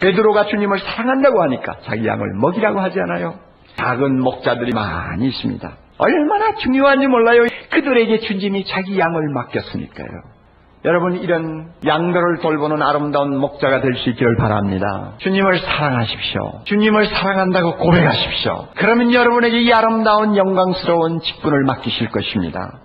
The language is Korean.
베드로가 주님을 사랑한다고 하니까 자기 양을 먹이라고 하지 않아요? 작은 목자들이 많이 있습니다. 얼마나 중요한지 몰라요. 그들에게 주님이 자기 양을 맡겼으니까요. 여러분 이런 양들을 돌보는 아름다운 목자가 될 수 있기를 바랍니다. 주님을 사랑하십시오. 주님을 사랑한다고 고백하십시오. 그러면 여러분에게 이 아름다운 영광스러운 직분을 맡기실 것입니다.